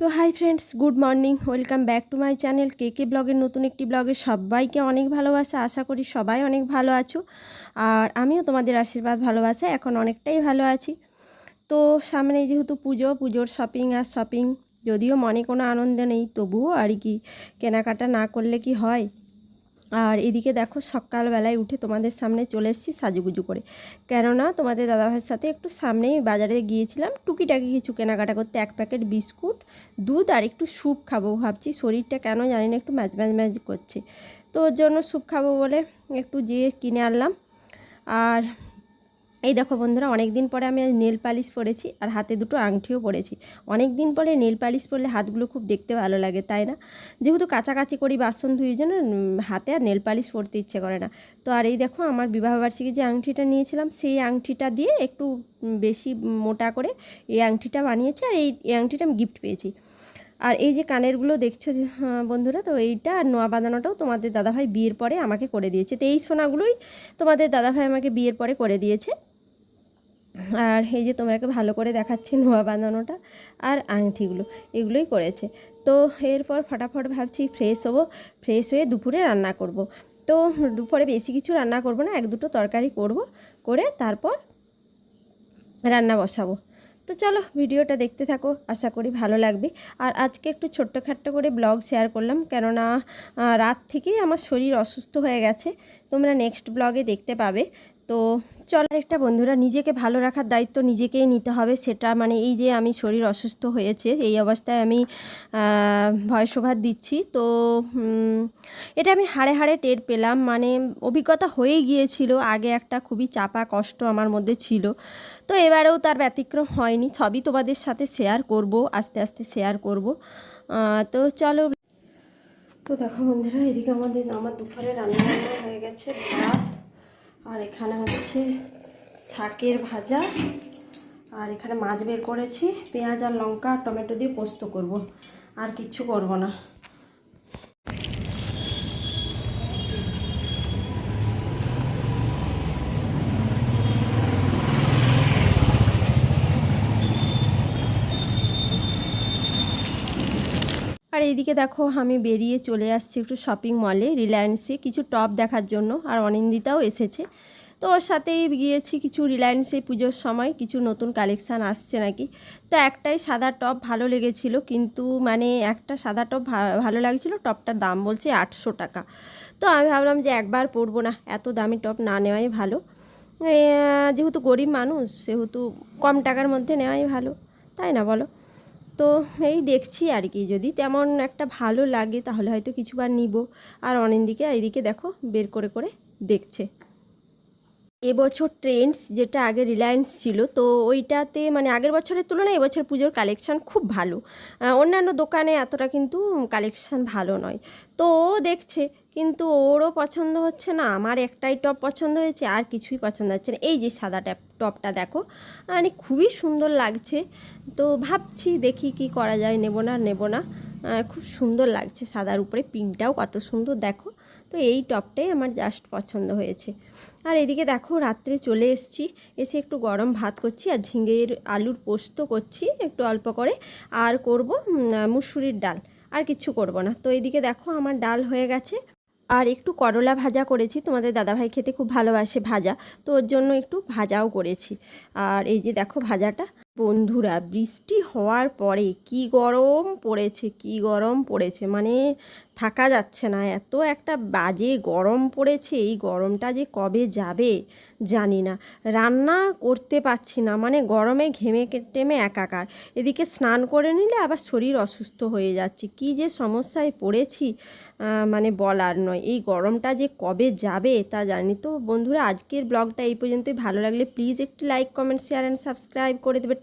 তো hi friends, good morning, welcome back to my channel K K ব্লগের নতুন একটি ব্লগে সবাইকে অনেক ভালোবাসা, আশা করি সবাই অনেক ভালো আছো। আর আমিও তোমাদের আশীর্বাদ, ভালোবাসা, এখন অনেকটাই ভালো আছি। তো সামনে যেহেতু পুজো, পুজোর শপিং আর শপিং যদিও মনে কোনো আনন্দ নেই, তবুও আর কি কেনাকাটা না করলে কি হয়? আর এদিকে দেখো সকালবেলায় উঠে তোমাদের সামনে চলে এসেছি সাজুগুজু করে। কেননা তোমাদের দাদাভাইয়ের সাথে একটু সামনেই বাজারে গিয়েছিলাম, টুকিটাকি কিছু কেনাকাটা করতে এক প্যাকেট বিস্কুট, দুধ আর একটু স্যুপ খাব ভাবছি, শরীরটা কেন জানি না একটু ম্যাজ ম্যাজ ম্যাজ করছে। তো ওর জন্য স্যুপ খাব বলে একটু যেয়ে কিনে আনলাম। আর এই দেখো বন্ধুরা অনেক দিন পরে আমি নেল পালিশ পরেছি আর হাতে দুটো আংটিও পরেছি। অনেক দিন পরে নেল পালিশ পরলে হাতগুলো খুব দেখতে ভালো লাগে, তাই না? যেহেতু কাছাকাছি করি বাসন ধুই জন্য হাতে আর নেল পালিশ পরতে ইচ্ছে করে না। তো আর এই দেখো, আমার বিবাহবার্ষিকী যে আংটিটা নিয়েছিলাম, সেই আংটিটা দিয়ে একটু বেশি মোটা করে এই আংটিটা বানিয়েছি আর এই এই আংটিটা আমি গিফট পেয়েছি। আর এই যে কানেরগুলো দেখছ বন্ধুরা, তো এইটা আর নোয়া বাঁধানোটাও তোমাদের দাদাভাই বিয়ের পরে আমাকে করে দিয়েছে। তো এই সোনাগুলোই তোমাদের দাদাভাই আমাকে বিয়ের পরে করে দিয়েছে। আর এই যে তোমাকে ভালো করে দেখাচ্ছি নোয়া বাঁধানোটা আর আংটিগুলো, এগুলোই করেছে। তো এরপর ফটাফট ভাবছি ফ্রেশ হব ফ্রেশ হয়ে দুপুরে রান্না করব। তো দুপুরে বেশি কিছু রান্না করব না, এক দুটো তরকারি করব, করে তারপর রান্না বসাবো। তো চলো ভিডিওটা দেখতে থাকো, আশা করি ভালো লাগবে। আর আজকে একটু ছোট্টখাট্ট করে ব্লগ শেয়ার করলাম, কেননা রাত থেকেই আমার শরীর অসুস্থ হয়ে গেছে। তোমরা নেক্সট ব্লগে দেখতে পাবে। তো চলো একটা বন্ধুরা, নিজেকে ভালো রাখার দায়িত্ব নিজেকেই নিতে হবে, সেটা মানে এই যে আমি শরীর অসুস্থ হয়েছে, এই অবস্থায় আমি ভয় সভার দিচ্ছি। তো এটা আমি হাড়ে হাড়ে টের পেলাম মানে অভিজ্ঞতা হয়ে গিয়েছিল, আগে একটা খুবই চাপা কষ্ট আমার মধ্যে ছিল। তো এবারেও তার ব্যতিক্রম হয়নি, সবই তোমাদের সাথে শেয়ার করব, আস্তে আস্তে শেয়ার করব। তো চলো। তো দেখো বন্ধুরা, এদিকে আমাদের, আমার দুপুরে রান্না হয়ে গেছে, ভাত আর এখানে হচ্ছে শাকের ভাজা, আর এখানে মাছ বের করেছি, পেঁয়াজ আর লঙ্কা টমেটো দিয়ে পোস্ত করব, আর কিছু করব না। আর এইদিকে দেখো, আমি বেরিয়ে চলে আসছি একটু শপিং মলে রিলায়েন্সে কিছু টপ দেখার জন্য, আর অনিন্দিতাও এসেছে। তো ওর সাথেই গিয়েছি কিছু রিলায়েন্সে পুজোর সময়, কিছু নতুন কালেকশান আসছে নাকি। তো একটাই সাদা টপ ভালো লেগেছিল, কিন্তু মানে একটা সাদা টপ ভালো লাগছিল টপটার দাম বলছে আটশো টাকা। তো আমি ভাবলাম যে একবার পরবো না, এত দামি টপ না নেওয়াই ভালো। যেহেতু গরিব মানুষ, সেহেতু কম টাকার মধ্যে নেওয়াই ভালো, তাই না বলো? তো এই দেখছি আর কি। যদি তেমন একটা ভালো লাগে তাহলে হয়তো কিছুবার নিব। আর অনেকদিকে এইদিকে দেখো, বের করে করে দেখছে। এবছর ট্রেন্ডস যেটা আগে রিলায়েন্স ছিল, তো ওইটাতে মানে আগের বছরের তুলনায় এবছর পুজোর কালেকশান খুব ভালো। অন্যান্য দোকানে এতটা কিন্তু কালেকশান ভালো নয়। তো দেখছে কিন্তু ওরও পছন্দ হচ্ছে না, আমার একটাই টপ পছন্দ হয়েছে, আর কিছুই পছন্দ হচ্ছে না। এই যে সাদা ট্যাপ টপটা দেখো মানে খুবই সুন্দর লাগছে। তো ভাবছি দেখি কি করা যায়, নেব না নেব না। খুব সুন্দর লাগছে সাদার উপরে, পিঙ্কটাও কত সুন্দর, দেখো। তো এই টপটাই আমার জাস্ট পছন্দ হয়েছে। আর এদিকে দেখো, রাত্রে চলে এসেছি, এসে একটু গরম ভাত করছি আর ঝিঙের আলুর পোস্ত করছি, একটু অল্প করে। আর করব মুসুরির ডাল, আর কিচ্ছু করব না। তো এদিকে দেখো, আমার ডাল হয়ে গেছে। আর একটু করলা ভাজা করেছি। তোমাদের দাদাভাই খেতে খুব ভালোবাসে ভাজা, তো ওর জন্য একটু ভাজাও করেছি। আর এই যে দেখো ভাজাটা, বন্ধুরা বৃষ্টি হওয়ার পরে কি গরম পড়েছে, কি গরম পড়েছে মানে থাকা যাচ্ছে না। এত একটা বাজে গরম পড়েছে, এই গরমটা যে কবে যাবে? জানি না। রান্না করতে পারছি না মানে গরমে ঘেমে টেমে একাকার। এদিকে স্নান করে নিলে আবার শরীর অসুস্থ হয়ে যাচ্ছে। কি যে সমস্যায় পড়েছি মানে বলার নয়। এই গরমটা যে কবে যাবে তা জানি তো। বন্ধুরা, আজকের ব্লগটা এই পর্যন্তই। ভালো লাগলে প্লিজ একটি like comment share and subscribe করে দেবে।